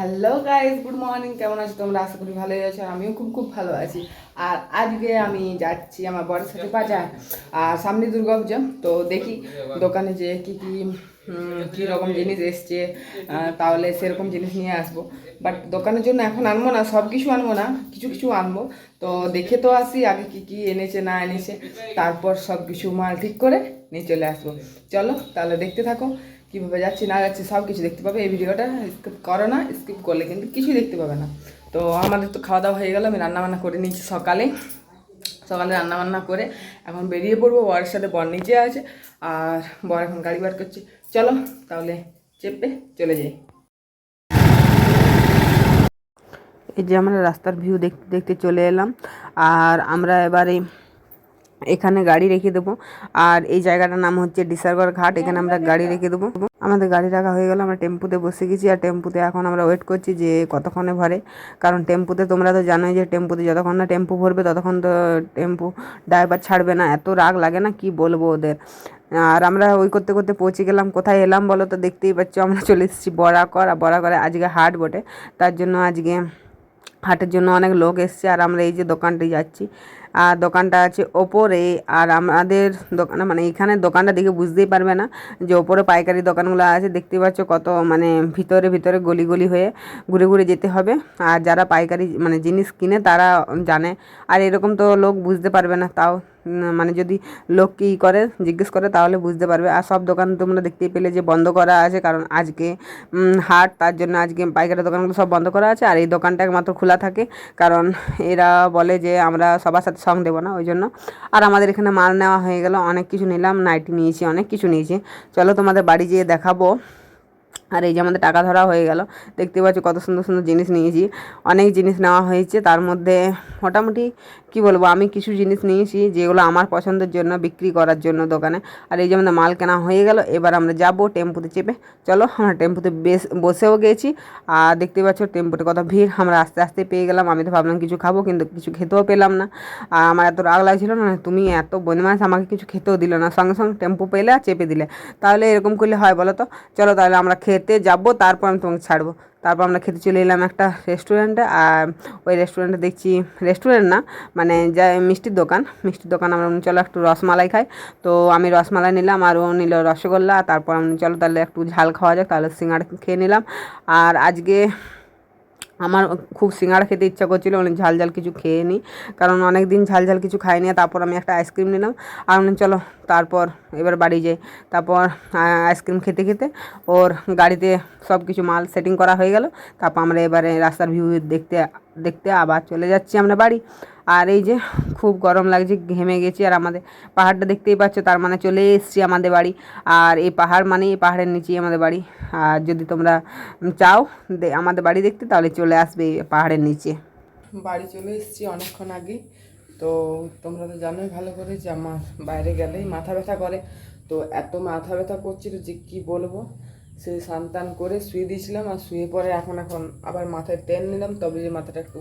Hello guys good morning কেমন আছো তোমরা? আশা করি ভালোই আছো, আমিও খুব খুব ভালো আছি। আর আজকে আমি যাচ্ছি আমার বড়ের সাথে বাজার, আর সামনে দুর্গা পুজো, তো দেখি দোকানে যে কি কি কি রকম জিনিস এসছে তাহলে সেরকম জিনিস নিয়ে আসব। বাট দোকানের জন্য এখন আনব না, সব কিছু আনব না, কিছু কিছু আনব। তো দেখে তো আসি আগে কি কি এনেছে, না এনেছে, তারপর সব কিছু মাল ঠিক করে নিয়ে চলে আসব। চলো তাহলে দেখতে থাকো। কীভাবে যাচ্ছি, না যাচ্ছি সব কিছু দেখতে পাবে। এই ভিডিওটা স্কিপ করো না স্কিপ করলে কিন্তু কিছুই দেখতে পাবে না। তো আমাদের তো খাওয়া দাওয়া হয়ে গেল, আমি রান্নাবান্না করে নিয়েছি সকালে। সকালে রান্নাবান্না করে এখন বেরিয়ে পড়ব, বরের সাথে বর নিচে আছে, আর বর এখন গাড়ি বার করছে। চলো তাহলে চেপে চলে যাই। এই যে আমরা রাস্তার ভিউ দেখতে দেখতে চলে এলাম, আর আমরা এবারে এখানে গাড়ি রেখে দেবো। আর এই জায়গাটার নাম হচ্ছে ডিসারগড় ঘাট। এখানে আমরা গাড়ি রেখে দেবো। আমাদের গাড়ি রাখা হয়ে গেল। আমরা টেম্পুতে বসে গেছি আর টেম্পুতে এখন আমরা ওয়েট করছি যে কতক্ষণে ভরে। কারণ টেম্পুতে তোমরা তো জানোই যে টেম্পুতে যতক্ষণ না টেম্পু ভরবে, ততক্ষণ তো টেম্পু ড্রাইভার ছাড়বে না। এত রাগ লাগে না? কি বলব ওদের? আর আমরা ওই করতে করতে পৌঁছে গেলাম। কোথায় এলাম বলো তো? দেখতেই পাচ্ছ আমরা চলে এসেছি বরাকর। আর বরাকরে আজকে হাট বটে। তার জন্য আজকে হাটের জন্য অনেক লোক এসছে। আর আমরা এই যে দোকানটি যাচ্ছি। আর দোকানটা আছে ওপরে। আর আমাদের দোকানে মানে এখানে দোকানটা দেখে বুঝতেই পারবে না যে ওপরে পাইকারি দোকানগুলো আছে। দেখতে পাচ্ছ কত মানে ভিতরে ভিতরে গলি গলি হয়ে ঘুরে ঘুরে যেতে হবে। আর যারা পাইকারি মানে জিনিস কিনে তারা জানে। আর এরকম তো লোক বুঝতে পারবে না তাও। মানে যদি লোক কী করে, জিজ্ঞেস করে তাহলে বুঝতে পারবে। আর সব দোকান তোমরা দেখতেই পেলে যে বন্ধ করা আছে, কারণ আজকে হাট, তার জন্য আজকে পাইকারি দোকানগুলো সব বন্ধ করা আছে, আর এই দোকানটা একমাত্র খোলা থাকে, কারণ এরা বলে যে আমরা সবার সাথে সঙ্গ দেবো না, ওই জন্য। আর আমাদের এখানে মাল নেওয়া হয়ে গেল, অনেক কিছু নিলাম, নাইটি নিয়েছি, অনেক কিছু নিয়েছি। চলো তোমাদের বাড়ি যেয়ে দেখাবো। আর এই যে আমাদের টাকা ধরা হয়ে গেল দেখতে পাচ্ছ কত সুন্দর সুন্দর জিনিস নিয়েছি। অনেক জিনিস নেওয়া হয়েছে, তার মধ্যে মোটামুটি কি বলব, আমি কিছু জিনিস নিয়েছি যেগুলো আমার পছন্দের জন্য বিক্রি করার জন্য দোকানে। আর এই যে আমাদের মাল কেনা হয়ে গেল, এবার আমরা যাব টেম্পুতে চেপে। চলো, আমরা টেম্পুতে বেশ, বসেও গেছি। আর দেখতে পাচ্ছ টেম্পুতে কত ভিড়, আমরা আস্তে আস্তে পেয়ে গেলাম। আমি তো ভাবলাম কিছু খাব, কিন্তু কিছু খেতেও পেলাম না। আর আমার এত রাগ লাগছিল না, তুমি এত বদমাস আমাকে কিছু খেতেও দিল না। সঙ্গে সঙ্গে টেম্পু পেলে আর চেপে দিলে। তাহলে এরকম করলে হয় বলো তো? চলো তাহলে আমরা খেতে যাব, তারপর আমি তোমাকে ছাড়বো। তারপর আমরা খেতে চলে এলাম একটা রেস্টুরেন্টে আর ওই রেস্টুরেন্টে দেখছি রেস্টুরেন্ট না মানে যা মিষ্টির দোকান। মিষ্টির দোকান আমরা চলো একটু রসমালাই খাই। তো আমি রসমালাই নিলাম, আর ও নিল রসগোল্লা, তারপর আমি চলো তাহলে একটু ঝাল খাওয়া যাক, তাহলে সিঙাড়া খেয়ে নিলাম। আর আজকে আমার খুব সিঙ্গাড়া খেতে ইচ্ছা করছিল অনেক ঝাল ঝাল কিছু খেয়ে নিই কারণ অনেক দিন ঝাল ঝাল কিছু খাইনি তারপর আমি একটা আইসক্রিম নিলাম। আর চলো, তারপর এবার বাড়ি যাই। তারপর আইসক্রিম খেতে খেতে ওর গাড়িতে সব কিছু মাল সেটিং করা হয়ে গেল। তারপর আমরা এবারে রাস্তার ভিউ দেখতে দেখতে আবার চলে যাচ্ছি আমরা বাড়ি। আর এই যে খুব গরম লাগছে, ঘেমে গেছি আর আমাদের পাহাড়টা দেখতেই পাচ্ছ, তার মানে চলে এসেছি আমাদের বাড়ি। আর এই পাহাড় মানে এই পাহাড়ের নিচেই আমাদের বাড়ি। আর যদি তোমরা চাও আমাদের বাড়ি দেখতে, তাহলে চলে আসবে এই পাহাড়ের নিচে। বাড়ি চলে এসছি অনেকক্ষণ আগে। তো তোমরা তো জানোই ভালো করে যে আমার বাইরে গেলেই মাথা ব্যথা করে। তো এত মাথা ব্যথা করছিল যে কি বলব? সে সান্তান করে শুয়ে দিয়েছিলাম আর শুয়ে পরে এখন এখন আবার মাথায় তেল নিলাম তবে যে মাথাটা একটু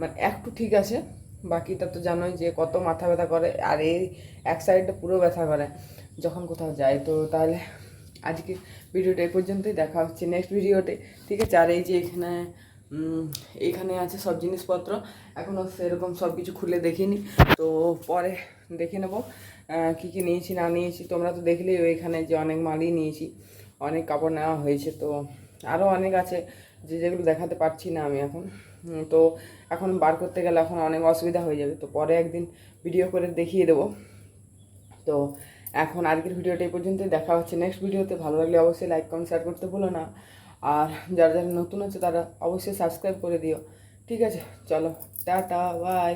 মানে একটু ঠিক আছে বাকিটা তো জানোই যে কত মাথা ব্যথা করে আর এই এক সাইডটা পুরো ব্যথা করে যখন কোথাও যাই তো তাহলে আজকে ভিডিওটা এই পর্যন্তই দেখা হচ্ছে নেক্সট ভিডিওতে ঠিক আছে? আর এই যে এখানে উম, এইখানে আছে সব জিনিসপত্র এখনও সেরকম সব কিছু খুলে দেখিনি তো পরে দেখে নেব কী কী নিয়েছি না নিয়েছি তোমরা তো দেখলেই ওইখানে যে অনেক মালই নিয়েছি। অনেক কাপড় নেওয়া হয়েছে, তো আরও অনেক আছে যে যেগুলো দেখাতে পারছি না আমি এখন। তো এখন বার করতে গেলে এখন অনেক অসুবিধা হয়ে যাবে, তো পরে একদিন ভিডিও করে দেখিয়ে দেবো। তো এখন আজকের ভিডিওটা এই পর্যন্তই, দেখা হচ্ছে নেক্সট ভিডিওতে ভালো লাগলে অবশ্যই লাইক কমেন্ট শেয়ার করতে ভুলো না। আর যারা যারা নতুন আছে তারা অবশ্যই সাবস্ক্রাইব করে দিও। ঠিক আছে, চলো, টাটা বাই